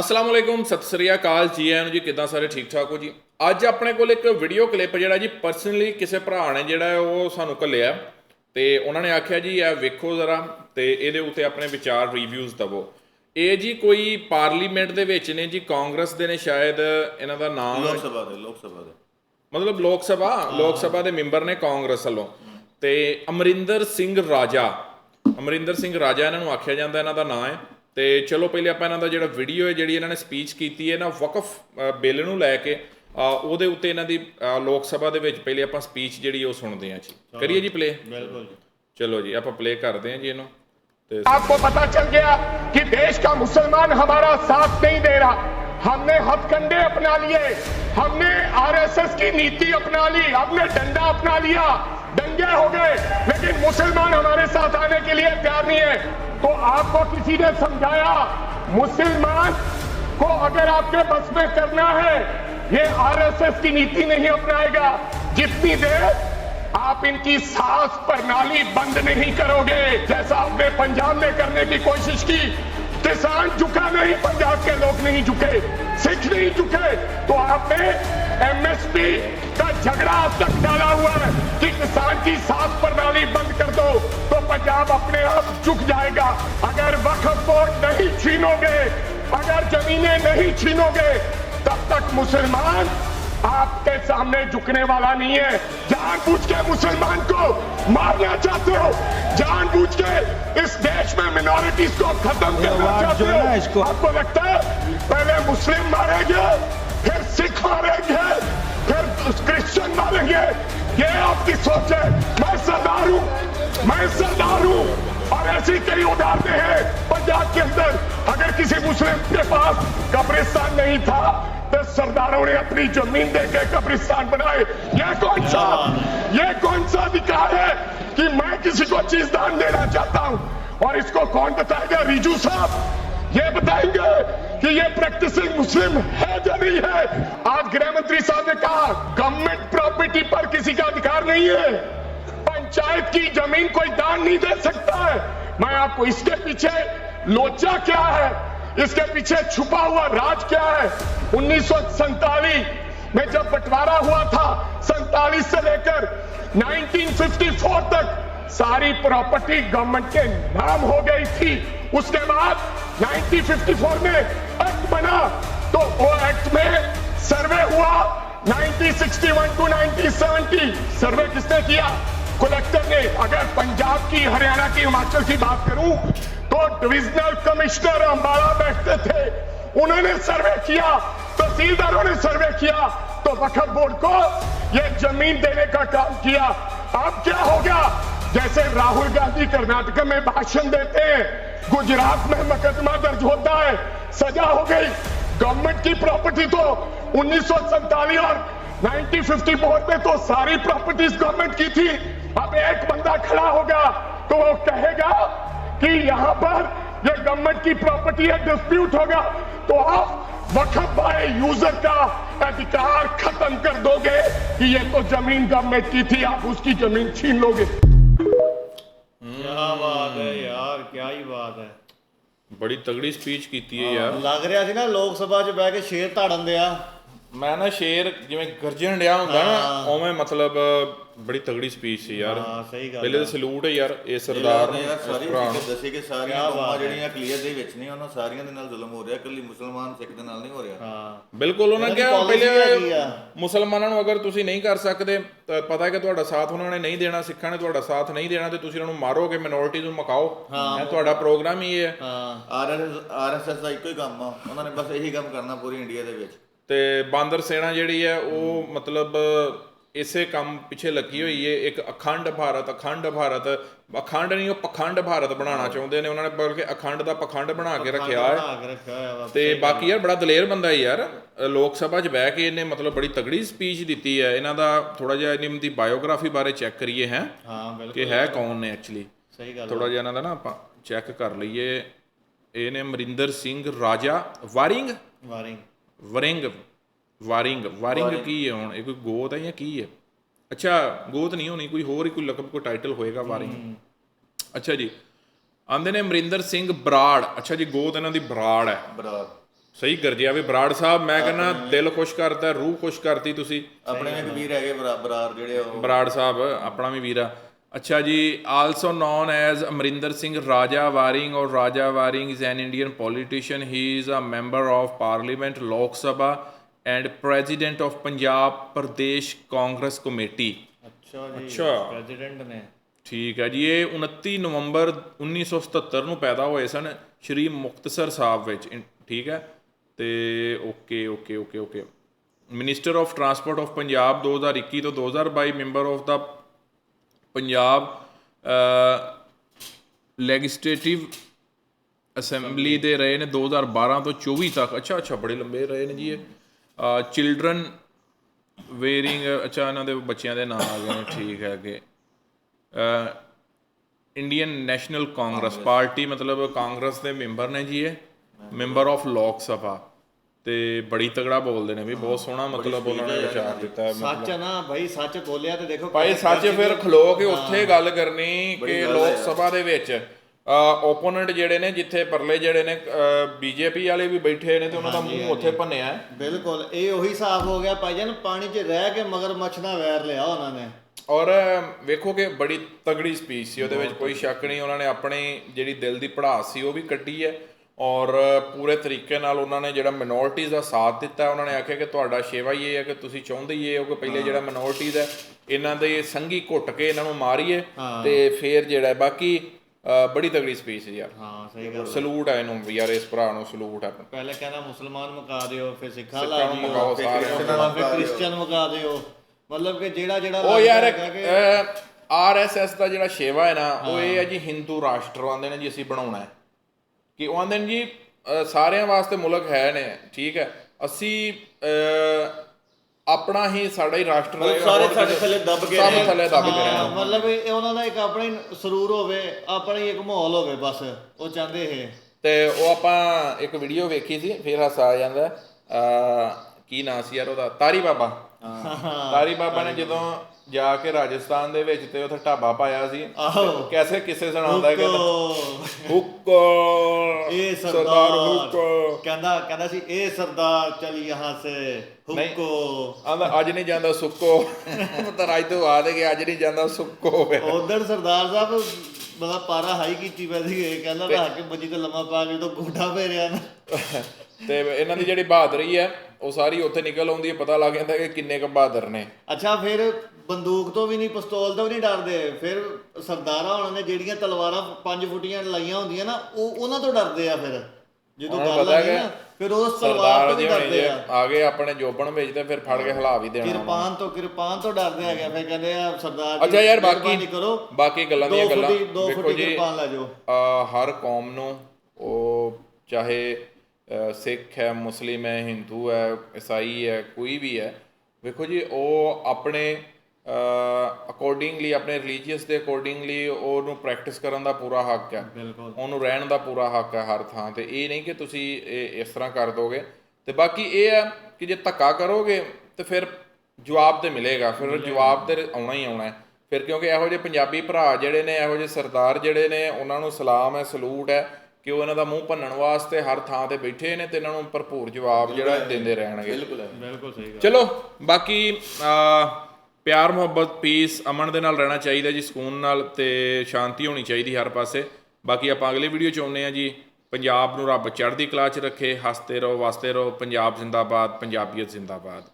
ਅਸਲਾਮ ਵਾਲੇਕੁਮ ਸਤਿ ਸ੍ਰੀ ਅਕਾਲ ਜੀ। ਆਇਆਂ ਨੂੰ ਜੀ ਕਿਦਾਂ ਸਾਰੇ ਠੀਕ ਠਾਕ ਹੋ ਜੀ? ਅੱਜ ਆਪਣੇ ਕੋਲ ਇੱਕ ਵੀਡੀਓ ਕਲਿੱਪ ਜਿਹੜਾ ਜੀ ਪਰਸਨਲੀ ਕਿਸੇ ਭਰਾ ਨੇ ਜਿਹੜਾ ਉਹ ਸਾਨੂੰ ਘੱਲਿਆ ਤੇ ਉਹਨਾਂ ਨੇ ਆਖਿਆ ਜੀ ਇਹ ਵੇਖੋ ਜ਼ਰਾ ਤੇ ਇਹਦੇ ਉੱਤੇ ਆਪਣੇ ਵਿਚਾਰ ਰਿਵਿਊਜ਼ ਦਵੋ। ਇਹ ਜੀ ਕੋਈ ਪਾਰਲੀਮੈਂਟ ਦੇ ਵਿੱਚ ਨੇ ਜੀ ਕਾਂਗਰਸ ਦੇ ਨੇ ਸ਼ਾਇਦ ਇਹਨਾਂ ਦਾ ਨਾਮ ਲੋਕ ਸਭਾ ਦੇ ਲੋਕ ਸਭਾ ਦੇ। ਮਤਲਬ ਲੋਕ ਸਭਾ ਲੋਕ ਸਭਾ ਦੇ ਮੈਂਬਰ ਨੇ ਕਾਂਗਰਸ ਵੱਲੋਂ। ਤੇ ਅਮਰਿੰਦਰ ਸਿੰਘ ਰਾਜਾ ਅਮਰਿੰਦਰ ਸਿੰਘ ਰਾਜਾ ਇਹਨਾਂ ਨੂੰ ਆਖਿਆ ਜਾਂਦਾ ਇਹਨਾਂ ਦਾ ਨਾਮ ਹੈ। ਤੇ ਚਲੋ ਪਹਿਲੇ ਆਪਾਂ ਇਹਨਾਂ ਦਾ ਜਿਹੜਾ ਵੀਡੀਓ ਹੈ ਜਿਹੜੀ ਇਹਨਾਂ ਨੇ ਸਪੀਚ ਕੀਤੀ ਹੈ ਨਾ ਵਕਫ ਅ, ਬਿੱਲ ਨੂੰ ਲੈ ਕੇ ਅ, ਉਹਦੇ ਉੱਤੇ ਇਹਨਾਂ ਦੀ ਅ, ਲੋਕ ਸਭਾ ਦੇ ਵਿੱਚ ਪਹਿਲੇ ਆਪਾਂ ਸਪੀਚ ਜਿਹੜੀ ਉਹ ਸੁਣਦੇ ਹਾਂ ਜੀ ਕਰੀਏ ਜੀ ਪਲੇ ਬਿਲਕੁਲ ਜੀ ਚਲੋ ਜੀ ਆਪਾਂ ਪਲੇ ਕਰਦੇ ਹਾਂ ਜੀ ਇਹਨੂੰ ਤੇ आपको पता चल गया कि देश का मुसलमान हमारा साथ नहीं दे रहा हमने हथकंडे अपना लिए हमने आरएसएस की नीति अपना ली हमने डंडा अपना लिया दंगे हो गए, लेकिन मुसलमान हमारे साथ आने के लिए तैयार नहीं है। तो आपको किसी ने समझाया, मुसलमान को अगर आपके बस में करना है, ये आरएसएस की नीति नहीं अपनाएगा। जितनी देर आप इनकी सांस प्रणाली बंद नहीं करोगे, जैसा आपने पंजाब में करने की कोशिश की, किसान झुका नहीं, पंजाब के लोग नहीं झुके, सिख नहीं झुके तो आपने एमएसपी का झगड़ा अब तक डाला हुआ है। कि किसान की सांस प्रणाली बंद कर दो तो पंजाब अपने आप झुक जाएगा। अगर वक्फ बोर्ड नहीं छीनोगे अगर जमीनें नहीं छीनोगे तब तक मुसलमान आपके सामने झुकने वाला नहीं है। जानबूझ के मुसलमान को मारना चाहते हो जानबूझ के इस देश में मिनोरिटीज को खत्म करना चाहते है आपको लगता है पहले मुस्लिम मारेंगे फिर सिख मारेंगे फिर क्रिश्चियन मारेंगे ये आपकी सोच है। मैं सरदार हूँ, मैं सरदार हूँ। और ऐसी कई उदाहरणें हैं, पंजाब के अंदर। अगर किसी मुस्लिम के पास कब्रिस्तान नहीं था तो सरदारों ने अपनी ज़मीन देके कब्रिस्तान बनाए। ये कौन सा, ये कौन सा अधिकार है कि मैं किसी को चीज़ दान देना चाहता हूँ? और इसको कौन बताएगा? रिजू साहब। ये बताएँगे कि ये प्रैक्टिसिंग मुस्लिम है या नहीं है? आज गृह मंत्री साहब ने कहा गवर्नमेंट प्रॉपर्टी पर किसी का अधिकार नहीं है। पंचायत की ज़मीन कोई दान नहीं दे सकता है। मैं आपको इसके पीछे लोचा क्या है? इसके पीछे छुपा हुआ राज क्या है? उन्नीस सौ सैंतालीस में जब बंटवारा हुआ था, सैतालीस से लेकर 1954 तक सारी प्रॉपर्टी गवर्नमेंट के नाम हो गई थी। उसके बाद 1954 में एक्ट बना। तो वो एक्ट में सर्वे हुआ। 1961 टू 1970 सर्वे किसने किया? कलेक्टर ने। अगर पंजाब की, हरियाणा की, हिमाचल की बात करूँ तो डिविजनल कमिश्नर अंबाला बैठते थे। उन्होंने सर्वे किया। तहसीलदारों ने सर्वे किया। तो वक्फ बोर्ड को ये ज़मीन देने का काम किया। अब क्या हो गया? जैसे राहुल गांधी कर्नाटक में भाषण देते हैं गुजरात में मुकदमा दर्ज होता है। सजा हो गई। गवर्नमेंट की प्रॉपर्टी तो उन्नीस और 1954 में तो सारी प्रॉपर्टीज़ गवर्नमेंट की थी। अब एक बंदा खड़ा होगा तो वो कहेगा कि यहाँ पर ये गवर्नमेंट की प्रॉपर्टी है डिस्प्यूट होगा तो आप वक्त बाय यूज़र का अधिकार खत्म कर दोगे कि ये तो ज़मीन गवर्नमेंट की थी, आप उसकी ज़मीन छीन लोगे। ਹੈ ਯਾਰ ਕੀ ਹੀ ਬਾਤ ਹੈ। ਬੜੀ ਤਗੜੀ ਸਪੀਚ ਕੀਤੀ ਹੈ ਯਾਰ। ਲੱਗ ਰਿਹਾ ਸੀ ਨਾ ਲੋਕ ਸਭਾ 'ਚ ਬਹਿ ਕੇ ਸ਼ੇਰ ਧਾੜਨ ਦਿਆ ਮੈਂ ਨਾ ਸ਼ੇਰ ਜਿਵੇਂ ਗਰਜਣ ਡਿਆ ਹੁੰਦਾ ਨਾ ਉਵੇਂ ਮਤਲਬ ਬੜੀ ਤਗੜੀ ਸਪੀਚ ਸੀ ਯਾਰ। ਹਾਂ ਸਹੀ ਗੱਲ ਪਹਿਲੇ ਤਾਂ ਸਲੂਟ ਹੈ ਯਾਰ ਇਹ ਸਰਦਾਰ ਨੂੰ ਯਾਰ ਸਾਰੀ। ਚੀਜ਼ਾਂ ਦੱਸੇ ਕਿ ਸਾਰੀਆਂ ਕੌਮਾਂ। ਜਿਹੜੀਆਂ ਕਲੀਅਰ ਦੇ ਵਿੱਚ ਨੇ ਉਹਨਾਂ ਸਾਰੀਆਂ ਦੇ ਨਾਲ ਜ਼ੁਲਮ ਹੋ ਰਿਹਾ ਇਕੱਲੀ ਮੁਸਲਮਾਨ ਸਿੱਖ ਦੇ ਨਾਲ ਨਹੀਂ ਹੋ ਰਿਹਾ। ਹਾਂ। ਬਿਲਕੁਲ ਉਹਨਾਂ ਕਿਹਾ ਪਹਿਲੇ। ਮੁਸਲਮਾਨਾਂ ਨੂੰ ਅਗਰ ਤੁਸੀਂ ਨਹੀਂ ਕਰ ਸਕਦੇ ਤਾਂ ਪਤਾ ਹੈ ਕਿ ਤੁਹਾਡਾ ਸਾਥ ਉਹਨਾਂ ਨੇ ਨਹੀਂ ਦੇਣਾ ਸਿੱਖਾਂ ਨੇ ਤੁਹਾਡਾ ਸਾਥ ਨਹੀਂ ਦੇਣਾ ਤੇ ਤੁਸੀਂ ਉਹਨਾਂ ਨੂੰ ਮਾਰੋਗੇ ਮਿਨੋਰਿਟੀਜ਼ ਨੂੰ ਮਕਾਓ। ਇਹ ਤੁਹਾਡਾ ਪ੍ਰੋਗਰਾਮ ਹੀ ਇਹ ਹੈ। ਹਾਂ। ਆਰਐਸਐਸ ਆਰਐਸਐਸ ਦਾ ਇੱਕੋ ਹੀ ਕੰਮ ਆ। ਉਹਨਾਂ ਨੇ ਬਸ ਇਹੀ ਕੰਮ ਕਰਨਾ ਪੂਰੀ ਇੰਡੀਆ ਦੇ ਵਿੱਚ। ਤੇ ਬਾਂਦਰ ਸੈਨਾ ਜਿਹੜੀ ਹੈ ਉਹ ਮਤਲਬ ਇਸੇ ਕੰਮ ਪਿੱਛੇ ਲੱਗੀ ਹੋਈ ਹੈ ਇੱਕ ਅਖੰਡ ਭਾਰਤ ਅਖੰਡ ਭਾਰਤ ਅਖੰਡ ਨਹੀਂ ਉਹ ਪਖੰਡ ਭਾਰਤ ਬਣਾਉਣਾ ਚਾਹੁੰਦੇ ਨੇ ਉਹਨਾਂ ਨੇ ਬਲਕਿ ਅਖੰਡ ਦਾ ਪਖੰਡ ਬਣਾ ਕੇ ਰੱਖਿਆ ਹੈ। ਤੇ ਬਾਕੀ ਯਾਰ ਬੜਾ ਦਲੇਰ ਬੰਦਾ ਹੈ ਯਾਰ ਲੋਕ ਸਭਾ 'ਚ ਬਹਿ ਕੇ ਇਹਨੇ ਮਤਲਬ ਬੜੀ ਤਗੜੀ ਸਪੀਚ ਦਿੱਤੀ ਹੈ ਇਹਨਾਂ ਦਾ ਥੋੜਾ ਜਿਹਾ ਇਹਨਾਂ ਦੀ ਬਾਇਓਗ੍ਰਾਫੀ ਬਾਰੇ ਚੈੱਕ ਕਰੀਏ ਹੈ? ਹਾਂ ਬਿਲਕੁਲ। ਕਿ ਹੈ ਕੌਣ ਨੇ ਐਕਚੁਅਲੀ ਸਹੀ ਗੱਲ ਥੋੜਾ ਜਿਹਾ ਇਹਨਾਂ ਦਾ ਨਾ ਆਪਾਂ ਚੈੱਕ ਕਰ ਲਈਏ ਇਹ ਨੇ ਅਮਰਿੰਦਰ ਸਿੰਘ ਰਾਜਾ ਵਾਰਿੰਗ? ਵਾਰੀ ਵਰਿੰਗ ਵਾਰਿੰਗ ਵਾਰਿੰਗ ਕੀ ਹੈ ਹੁਣ? ਇਹ ਕੋਈ ਗੋਤ ਹੈ ਜਾਂ ਕੀ ਹੈ? ਅੱਛਾ ਗੋਤ ਨਹੀਂ ਹੋਣੀ ਕੋਈ ਹੋਰ ਹੀ ਕੋਈ ਲਕਬ ਕੋਈ ਟਾਈਟਲ ਹੋਏਗਾ ਵਾਰਿੰਗ। ਅੱਛਾ ਜੀ। ਆਂਦੇ ਨੇ ਅਮਰਿੰਦਰ ਸਿੰਘ ਬਰਾੜ। ਅੱਛਾ ਜੀ ਗੋਤ ਇਹਨਾਂ ਦੀ ਬਰਾੜ ਹੈ। ਬਰਾੜ। ਸਹੀ ਗਰਜਿਆ ਵੀ ਬਰਾੜ ਸਾਹਿਬ ਮੈਂ ਕਹਿੰਦਾ ਦਿਲ ਖੁਸ਼ ਕਰਤਾ ਰੂਹ ਖੁਸ਼ ਕਰਤੀ ਤੁਸੀਂ। ਆਪਣੇ ਵੀਰ ਹੈਗੇ ਬਰਾ- ਬਰਾਰ ਜਿਹੜੇ ਉਹ। ਬਰਾੜ ਸਾਹਿਬ ਆਪਣਾ ਵੀ ਵੀਰ ਆ। ਅੱਛਾ ਜੀ also known as Amarinder Singh Raja Warring ਔਰ Raja Warring is an Indian politician he is a member of parliament Lok Sabha and president of Punjab Pradesh Congress committee ਅੱਛਾ ਜੀ ਅੱਛਾ। ਪ੍ਰੈਜ਼ੀਡੈਂਟ ਨੇ। ਠੀਕ ਹੈ ਜੀ ਇਹ 29 ਨਵੰਬਰ 1977 ਨੂੰ ਪੈਦਾ ਹੋਏ ਸਨ ਸ਼੍ਰੀ ਮੁਕਤਸਰ ਸਾਹਿਬ ਵਿੱਚ। ਇਨ- ਠੀਕ ਹੈ ਤੇ okay okay okay okay. Minister of transport of Punjab 2021 ਤੋਂ 2022 ਮੈਂਬਰ ਆਫ ਦਾ ਪੰਜਾਬ ਲੈਜਿਸਲੇਟਿਵ ਅਸੈਂਬਲੀ ਦੇ ਰਹੇ ਨੇ 2012 ਤੋਂ 24 ਤੱਕ। ਅੱਛਾ ਅੱਛਾ ਬੜੇ ਲੰਬੇ ਰਹੇ ਨੇ ਜੀ ਇਹ। ਚਿਲਡਰਨ ਵੇਅਰਿੰਗ ਅੱਛਾ ਇਹਨਾਂ ਦੇ ਬੱਚਿਆਂ ਦੇ ਨਾਮ ਆ ਗਏ ਨੇ ਠੀਕ ਹੈ ਅੱਗੇ। ਇੰਡੀਅਨ ਨੈਸ਼ਨਲ ਕਾਂਗਰਸ ਪਾਰਟੀ ਮਤਲਬ ਕਾਂਗਰਸ ਦੇ ਮੈਂਬਰ ਨੇ ਜੀ ਇਹ। ਮੈਂਬਰ ਆਫ ਲੋਕ ਸਭਾ ਤੇ ਬੜੀ ਤਗੜਾ ਬੋਲਦੇ ਨੇ ਵੀ ਬਹੁਤ ਸੋਹਣਾ ਮਤਲਬ ਉਹਨਾਂ ਨੇ ਵਿਚਾਰ ਦਿੱਤਾ ਹੈ ਸੱਚ ਨਾ ਭਾਈ ਸੱਚ ਬੋਲਿਆ ਤੇ ਦੇਖੋ ਭਾਈ ਸੱਚ ਫਿਰ ਖਲੋ ਕੇ ਉੱਥੇ ਗੱਲ ਕਰਨੀ ਕਿ ਲੋਕ ਸਭਾ ਦੇ ਵਿੱਚ ਓਪੋਨੈਂਟ ਜਿਹੜੇ ਨੇ ਜਿੱਥੇ ਪਰਲੇ ਜਿਹੜੇ ਨੇ ਬੀਜੇਪੀ ਵਾਲੇ ਵੀ ਬੈਠੇ ਨੇ ਤੇ ਉਹਨਾਂ ਦਾ ਮੂੰਹ ਉੱਥੇ ਭੰਨਿਆ। ਬਿਲਕੁਲ ਇਹ ਉਹੀ ਸਾਫ਼ ਹੋ ਗਿਆ। ਭਾਈਜਾਨ ਪਾਣੀ 'ਚ ਰਹਿ ਕੇ ਮਗਰ ਮੱਛਣਾ ਵੈਰ ਲਿਆ ਉਹਨਾਂ ਨੇ। ਔਰ ਵੇਖੋ ਕਿ ਬੜੀ ਤਗੜੀ ਸਪੀਚ ਸੀ ਉਹਦੇ ਵਿੱਚ ਕੋਈ ਸ਼ੱਕ ਨਹੀਂ ਉਹਨਾਂ ਨੇ ਆਪਣੀ ਜਿਹੜੀ ਦਿਲ ਦੀ ਪੜਾਸ ਸੀ ਉਹ ਵੀ ਕੱਢੀ ਹੈ। ਔਰ ਪੂਰੇ ਤਰੀਕੇ ਨਾਲ ਉਹਨਾਂ ਨੇ ਜਿਹੜਾ ਮਿਨੋਰਟੀਜ਼ ਦਾ ਸਾਥ ਦਿੱਤਾ ਉਹਨਾਂ ਨੇ ਆਖਿਆ ਕਿ ਤੁਹਾਡਾ ਸ਼ੇਵਾ ਹੀ ਇਹ ਹੈ ਕਿ ਤੁਸੀਂ ਚਾਹੁੰਦੇ ਹੀ ਇਹ ਹੋ ਕਿ ਪਹਿਲੇ ਜਿਹੜਾ ਮਿਨੋਰਟੀਜ਼ ਹੈ ਇਹਨਾਂ ਦੇ ਸੰਗੀ ਘੁੱਟ ਕੇ ਇਹਨਾਂ ਨੂੰ ਮਾਰੀਏ ਤੇ ਫਿਰ ਜਿਹੜਾ ਬਾਕੀ ਬੜੀ ਤਗੜੀ ਸਪੀਚ ਸੀ ਯਾਰ। ਹਾਂ ਸਹੀ ਗੱਲ ਸਲੂਟ ਹੈ ਇਹਨੂੰ ਯਾਰ ਇਸ ਭਰਾ ਨੂੰ ਸਲੂਟ ਹੈ। ਪਹਿਲੇ ਕਹਿੰਦਾ ਮੁਸਲਮਾਨ ਮੁਕਾ ਦਿਓ ਫਿਰ ਸਿੱਖਾਂ ਲਾ ਦਿਓ ਫਿਰ ਕ੍ਰਿਸਚੀਅਨ ਮੁਕਾ ਦਿਓ। ਮਤਲਬ ਕਿ ਜਿਹੜਾ ਜਿਹੜਾ ਉਹ ਯਾਰ ਆਰਐਸਐਸ ਦਾ ਜਿਹੜਾ ਸ਼ੇਵਾ ਹੈ ਨਾ ਉਹ ਇਹ ਹੈ ਜੀ ਹਿੰਦੂ ਰਾਸ਼ਟਰ ਆਂਦੇ ਨੇ ਜੀ ਅਸੀਂ ਬਣਾਉਣਾ ਹੈ। ਕਿ ਉਹ ਆਂਦੇ ਨੇ ਜੀ ਸਾਰਿਆਂ ਵਾਸਤੇ ਮੁਲਕ ਹੈ ਨੇ ਠੀਕ ਹੈ। ਅਸੀਂ ਆਪਣਾ ਹੀ ਸਾਡਾ ਹੀ ਰਾਸ਼ਟਰ ਰਹੇਗਾ, ਸਾਰੇ ਸਾਡੇ ਥੱਲੇ ਦੱਬ ਕੇ ਸਭ। ਥੱਲੇ ਦੱਬ ਕੇ ਹਾਂ, ਰਹਿਣਾ। ਮਤਲਬ ਇਹ ਉਹਨਾਂ ਦਾ ਇੱਕ ਆਪਣੀ ਸਰੂਰ ਹੋਵੇ ਆਪਣੀ ਇੱਕ ਮਾਹੌਲ ਹੋਵੇ ਬਸ ਉਹ ਚਾਹੁੰਦੇ ਇਹ। ਤੇ ਉਹ ਆਪਾਂ ਇੱਕ ਵੀਡੀਓ ਵੇਖੀ ਸੀ ਫਿਰ ਹਾਸਾ ਆ ਜਾਂਦਾ। ਕੀ ਨਾਂ ਸੀ ਯਾਰ ਉਹਦਾ? ਤਾਰੀ ਬਾਬਾ। ਤਾਰੀ ਬਾਬਾ ਨੇ ਜਦੋਂ ਜਾ ਕੇ ਰਾਜਸਥਾਨ ਦੇ ਵਿੱਚ ਤੇ ਉੱਥੇ ਢਾਬਾ ਪਾਇਆ ਸੀ। ਕੈਸੇ ਕਿਸੇ ਸੁਣਾਉਂਦਾ ਕਿ ਹੁੱਕੋ, ਇਹ ਸਰਦਾਰ। ਹੁੱਕੋ। ਕਹਿੰਦਾ ਕਹਿੰਦਾ ਸੀ ਇਹ ਸਰਦਾਰ ਚਲ ਯਹਾਂ ਸੇ ਹੁੱਕੋ। ਆਂਦਾ ਅੱਜ ਨਹੀਂ ਜਾਂਦਾ ਸੁੱਕੋ। ਤਾਂ ਰਾਜ ਤੋਂ ਆ ਦੇ ਕਿ ਅੱਜ ਨਹੀਂ ਜਾਂਦਾ ਸੁੱਕੋ ਉਧਰ ਸਰਦਾਰ ਸਾਹਿਬ ਬੜਾ ਪਾਰਾ ਹਾਈ ਕੀਤੀ ਪਈ ਸੀ ਕਹਿੰਦਾ ਲਾ ਕੇ ਬੱਜੀ ਤੇ ਲੰਮਾ ਪਾ ਕੇ ਜਦੋਂ ਗੋਡਾ ਫੇਰਿਆ ਨਾ। ਤੇ ਇਹਨਾਂ ਦੀ ਜਿਹੜੀ ਬਹਾਦਰੀ ਹੈ ਉਹ ਸਾਰੀ ਉੱਥੇ ਨਿਕਲ ਆਉਂਦੀ ਹੈ ਪਤਾ ਲੱਗ ਜਾਂਦਾ ਕਿ ਕਿੰਨੇ ਕੁ ਬਹਾਦਰ ਨੇ। ਅੱਛਾ ਫਿਰ ਬੰਦੂਕ ਤੋਂ ਵੀ ਨਹੀਂ ਪਿਸਤੌਲ ਤੋਂ ਵੀ ਨਹੀਂ ਡਰਦੇ। ਫਿਰ ਸਰਦਾਰਾਂ ਹੋਣਾ ਨੇ ਜਿਹੜੀਆਂ ਤਲਵਾਰਾਂ ਪੰਜ ਫੁੱਟੀਆਂ ਲਾਈਆਂ ਹੁੰਦੀਆਂ ਨਾ ਉਹ ਉਹਨਾਂ ਤੋਂ ਡਰਦੇ ਆ ਫਿਰ। ਜਦੋਂ ਉਹਨਾਂ ਗੱਲ ਕਿ ਨਾ ਫਿਰ ਉਸ ਤਲਵਾਰ ਸਰਦਾਰ ਤੋਂ ਵੀ ਡਰਦੇ ਆ ਆ। ਗਏ ਆਪਣੇ ਜੋਬਨ ਵਿੱਚ ਤੇ ਫਿਰ ਫੜ ਕੇ ਹਿਲਾ ਵੀ ਦੇਣਾ ਉਹਨਾਂ ਕਿਰਪਾਨ ਤੋਂ ਕਿਰਪਾਨ ਤੋਂ ਡਰਦੇ ਆ। ਫਿਰ ਕਹਿੰਦੇ ਆ ਸਰਦਾਰ ਜੀ ਅੱਛਾ ਯਾਰ ਬਾਕੀ ਕਰੋ। ਬਾਕੀ ਗੱਲਾਂ ਦੀਆਂ ਗੱਲਾਂ। ਫੁੱਟੀ ਦੋ ਵੇਖੋ ਫੁੱਟੀ ਜੀ ਕਿਰਪਾਨ ਲੈ ਜਾਓ। ਆ ਹਰ ਕੌਮ ਨੂੰ ਉਹ ਚਾਹੇ ਸਿੱਖ ਹੈ ਮੁਸਲਿਮ ਹੈ ਹਿੰਦੂ ਹੈ ਈਸਾਈ ਹੈ ਕੋਈ ਵੀ ਹੈ ਵੇਖੋ ਜੀ ਉਹ ਆਪਣੇ ਅਕੋਰਡਿੰਗਲੀ ਆਪਣੇ ਰਿਲੀਜੀਅਸ ਦੇ ਅਕੋਰਡਿੰਗਲੀ ਉਹਨੂੰ ਪ੍ਰੈਕਟਿਸ ਕਰਨ ਦਾ ਪੂਰਾ ਹੱਕ ਹੈ। ਉਹਨੂੰ ਰਹਿਣ ਦਾ ਪੂਰਾ ਹੱਕ ਹੈ ਹਰ ਥਾਂ ਤੇ। ਇਹ ਨਹੀਂ ਕਿ ਤੁਸੀਂ ਇਸ ਤਰ੍ਹਾਂ ਕਰ ਦੋਗੇ। ਤੇ ਬਾਕੀ ਇਹ ਹੈ ਕਿ ਜੇ ਧੱਕਾ ਕਰੋਗੇ ਤੇ ਫਿਰ ਜਵਾਬ ਤੇ ਮਿਲੇਗਾ। ਫਿਰ ਜਵਾਬ ਤੇ ਆਉਣਾ ਹੀ ਆਉਣਾ ਹੈ। ਫਿਰ ਕਿਉਂਕਿ ਇਹੋ ਜਿਹੇ ਪੰਜਾਬੀ ਭਰਾ ਜਿਹੜੇ ਨੇ ਇਹੋ ਜਿਹੇ ਸਰਦਾਰ ਜਿਹੜੇ ਨੇ ਉਹਨਾਂ ਨੂੰ ਸਲਾਮ ਹੈ ਸਲੂਟ ਹੈ। ਕਿ ਉਹ ਇਹਨਾਂ ਦਾ ਮੂੰਹ ਭੰਨਣ ਵਾਸਤੇ ਹਰ ਥਾਂ ਤੇ ਬੈਠੇ ਨੇ ਤੇ ਇਹਨਾਂ ਨੂੰ ਭਰਪੂਰ ਜਵਾਬ ਜਿਹੜਾ ਦਿੰਦੇ ਰਹਿਣਗੇ। ਬਿਲਕੁਲ ਬਿਲਕੁਲ ਸਹੀ ਗੱਲ। ਚਲੋ ਬਾਕੀ ਪਿਆਰ ਮੁਹੱਬਤ ਪੀਸ ਅਮਨ ਦੇ ਨਾਲ ਰਹਿਣਾ ਚਾਹੀਦਾ ਜੀ ਸਕੂਨ ਨਾਲ ਤੇ ਸ਼ਾਂਤੀ ਹੋਣੀ ਚਾਹੀਦੀ ਹਰ ਪਾਸੇ। ਬਾਕੀ ਆਪਾਂ ਅਗਲੇ ਵੀਡੀਓ ਚ ਆਉਂਦੇ ਆ ਜੀ ਪੰਜਾਬ ਨੂੰ ਰੱਬ ਚੜ੍ਹਦੀ ਕਲਾ ਚ ਰੱਖੇ ਹੱਸਦੇ ਰਹੋ ਵਸਦੇ ਰਹੋ ਪੰਜਾਬ ਜ਼ਿੰਦਾਬਾਦ ਪੰਜਾਬੀਅਤ ਜ਼ਿੰਦਾਬਾਦ।